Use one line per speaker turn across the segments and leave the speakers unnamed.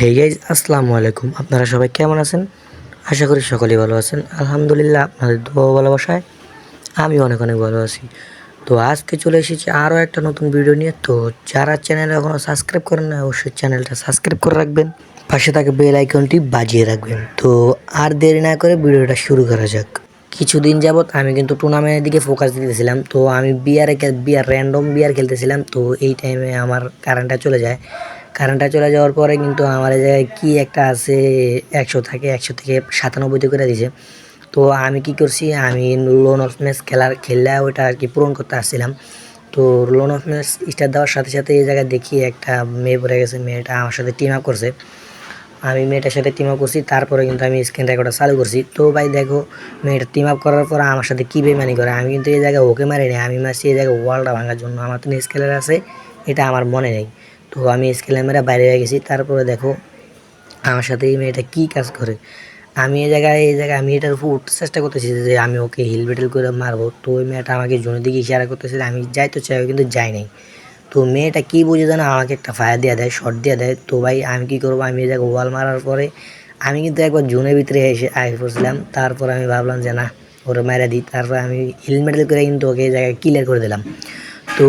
Hey guys আসসালামু আলাইকুম। আপনারা সবাই কেমন আছেন? আশা করি সকলেই ভালো আছেন। আলহামদুলিল্লাহ, আপনাদের দোয়া ভালোবাসায় আমি অনেক অনেক ভালো আছি। তো আজকে চলে এসেছি আরও একটা নতুন ভিডিও নিয়ে। তো যারা চ্যানেল এখনও সাবস্ক্রাইব করেন না অবশ্যই চ্যানেলটা সাবস্ক্রাইব করে রাখবেন। পাশে থাকে বেল আইকনটি বাজিয়ে রাখবেন। তো আর দেরি না করে ভিডিওটা শুরু করা যাক। কিছুদিন যাবৎ আমি কিন্তু টুর্নামেন্টের দিকে ফোকাস দিতেছিলাম। তো আমি বিয়ারে বিয়ার র্যান্ডম বিয়ার খেলতেছিলাম। তো এই টাইমে আমার কারেন্টটা চলে যায়। কারেন্টটা চলে যাওয়ার পরে কিন্তু আমার এই জায়গায় কী একটা আছে, একশো থেকে একশো থেকে সাতানব্বইতে করে দিয়েছে তো আমি কি করছি, আমি লোন অফ ম্যাচ খেলার, খেললে ওইটা আর কি পূরণ করতে আসছিলাম। তো লোন অফ ম্যাচ স্টার্ট দেওয়ার সাথে সাথে এই জায়গায় দেখি একটা মেয়ে পড়ে গেছে, মেয়েটা আমার সাথে টিম আপ করছে। আমি মেয়েটার সাথে টিম আপ করছি, তারপরে কিন্তু আমি স্ক্রিন রেকর্ডার চালু করছি। তো ভাই দেখো, মেয়েটা টিম আপ করার পর আমার সাথে কী বেমানি করে? আমি কিন্তু এই জায়গায় ওকে মারিনি, আমি মারছি এই জায়গায় ওয়ালটা ভাঙার জন্য। আমার তো স্কেলের আছে, এটা আমার মনে নেই। তো আমি স্কেলের মেরা বাইরে হয়ে গেছি। তারপরে দেখো, আমার সাথে এই মেয়েটা কী কাজ করে? আমি এই জায়গায় এই জায়গায় আমি এটার উপর উঠতে চেষ্টা করতেছি যে আমি ওকে হিল বেটেল করে মারবো। তো ওই মেয়েটা আমাকে জনের দিকে ইশারা করতেছে আমি যাই তো চাই কিন্তু যাই নাই। তো মেয়েটা কী বুঝে জানো, আমাকে একটা ফায়ার দিয়ে দেয় শর্ট দিয়ে দেয়। তো ভাই, আমি কী করব? আমি এই জায়গায় ওয়াল মারার পরে আমি কিন্তু একবার জোনের ভিতরে এসে আগে পড়ছিলাম। তারপর আমি ভাবলাম যে না, ওরে মেরে দিই তারপর আমি হেলমেট করে কিন্তু ওকে এই জায়গায় ক্লিয়ার করে দিলাম। তো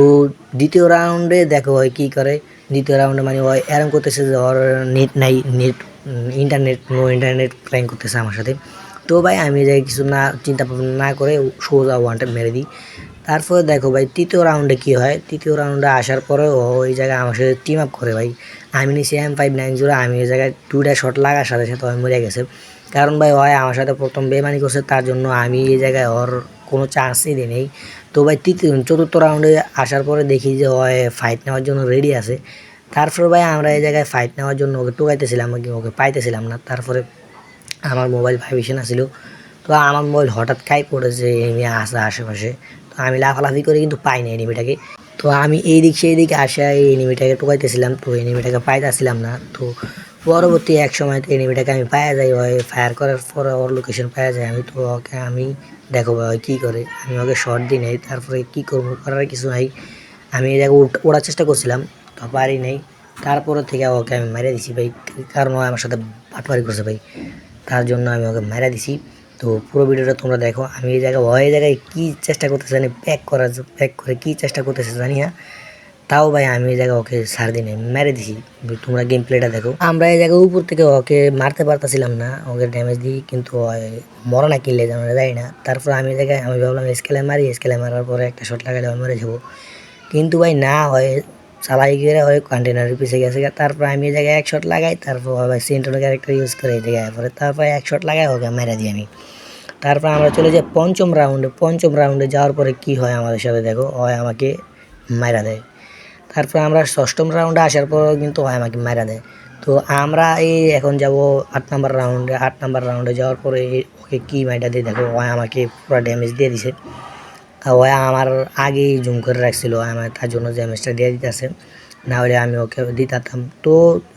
দ্বিতীয় রাউন্ডে দেখো ওই কী করে। দ্বিতীয় রাউন্ডে মানে ওই এরম করতেছে যে ওর নেট নাই net internet no internet crime করতেছে আমার সাথে। তো ভাই আমি যাই কিছু না, চিন্তা ভাবনা না করে সোজা ওয়ানটা মেরে দিই। তারপরে দেখো ভাই, তৃতীয় রাউন্ডে কী হয়? তৃতীয় রাউন্ডে আসার পরে ও ওই জায়গায় আমার সাথে টিম আপ করে ভাই। আমি নিছি এম ফাইভ নাইন জিরো আমি ওই জায়গায় দুইটা শট লাগার সাথে সাথে ওই মরে গেছে। কারণ ভাই হয় আমার সাথে প্রথম বেমানি করছে, তার জন্য আমি এই জায়গায় ওর কোনো চান্সই নেই। তো ভাই, তৃতীয়, চতুর্থ রাউন্ডে আসার পরে দেখি যে হয় ফাইট নেওয়ার জন্য রেডি আছে। তারপরে ভাই, আমরা এই জায়গায় ফাইট নেওয়ার জন্য ওকে টোকাইতেছিলাম, ওকে পাইতেছিলাম না। তারপরে আমার মোবাইল ভাইব্রেশন আসছিল তো আমার মোবাইল হঠাৎ খাই পড়েছে এনিমি আসা আশেপাশে। তো আমি লাফালাফি করে কিন্তু পাই না এনিমিটাকে তো আমি এই দিক সেই দিকে আসা এই এনিমিটাকে টোকাইতেছিলাম, তো এনিমিটাকে পাইতেছিলাম না। তো পরবর্তী এক সময় এনিমিটাকে আমি পাওয়া যাই, ওই ফায়ার করার পরে ওর লোকেশন পাওয়া যায়। আমি তো ওকে, আমি দেখো ভাই কী করে? আমি ওকে শর্ট দিই নাই, তারপরে কী করব? করার কিছু নাই। আমি উঠ- ওড়ার চেষ্টা করছিলাম, তো পারি নাই। তারপরে থেকে ওকে আমি মেরে দিছি ভাই, কারণ ও আমার সাথে পাটপারি করছে ভাই। তার জন্য আমি ওকে মেরে দিছি। তো পুরো ভিডিওটা তোমরা দেখো। আমি এই জায়গায় ওই জায়গায় কী চেষ্টা করতেছে জানি প্যাক করার প্যাক করে কী চেষ্টা করতেছে জানি না। তাও ভাই আমি এই জায়গায় ওকে সার দিনে মেরে দিছি। তোমরা গেম প্লেটা দেখো। আমরা এই জায়গায় উপর থেকে ওকে মারতে পারতেছিলাম না, ওকে ড্যামেজ দিই, কিন্তু মরে না কিনলে আমরা যাই না। তারপর আমি এই জায়গায়, আমি ভাবলাম স্কেলে মারি স্কেলে মারার পরে একটা শট লাগালে আমি মেরে যাব। কিন্তু ভাই না হয়, চালাই গিয়ে হয় কন্টেনারের পিছিয়ে গেছে তারপর আমি এই জায়গায় এক শট লাগাই, তারপর ভাই সেন্টনের ক্যারেক্টার ইউজ করে এই জায়গায় পরে। তারপর এক শট লাগাই, ওকে মেরে দিই আমি। তারপর আমরা চলে যাই পঞ্চম রাউন্ডে পঞ্চম রাউন্ডে যাওয়ার পরে কি হয় আমাদের সাথে দেখো হয় আমাকে মারা দেয়। তারপর আমরা ষষ্ঠম রাউন্ডে আসার পর কিন্তু হয় আমাকে মারা দেয়। তো আমরা এই এখন যাব আট নাম্বার রাউন্ডে আট নাম্বার রাউন্ডে যাওয়ার পরে ওকে কী মাইটা দিয়ে দেখো হয় আমাকে পুরো ড্যামেজ দিয়ে দিছে। আর ও আমার আগেই জুম করে রাখছিল আমার তার জন্য ড্যামেজটা দিয়ে দিতেছে। না হলে আমি ওকে দিতাম তো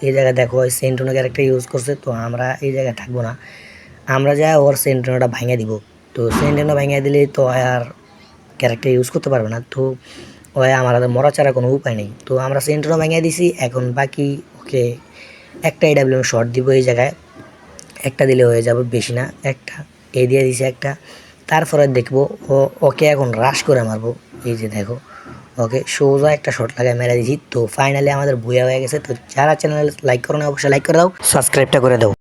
এই জায়গায় দেখো, ওই সেন্টনো ক্যারেক্টার ইউজ করছে, তো আমরা এই জায়গায় থাকব না। আমরা যা ওর সেন্টনোটা ভাঙিয়ে দিব। তো সেন্টনো ভাঙিয়ে দিলে তো আর ক্যারেক্টার ইউজ করতে পারবে না। তো ওই আমার হাতে মরা ছাড়া কোনো উপায় নেই। তো আমরা সেন্টনো ভাঙিয়ে দিছি, এখন বাকি ওকে একটা এডাব্লিউ শর্ট দিব এই জায়গায়। একটা দিলে হয়ে যাবে বেশি না, একটা এ দিয়ে দিছে একটা। তারপরে দেখব ও, ওকে এখন রাশ করে মারবো। এই যে দেখো, ওকে সোজা একটা শর্ট লাগায় মেরে দিছি। তো ফাইনালি আমাদের বইয়া হয়ে গেছে। তো যারা চ্যানেল লাইক করো না, অবশ্যই লাইক করে দাও সাবস্ক্রাইবটা করে দাও।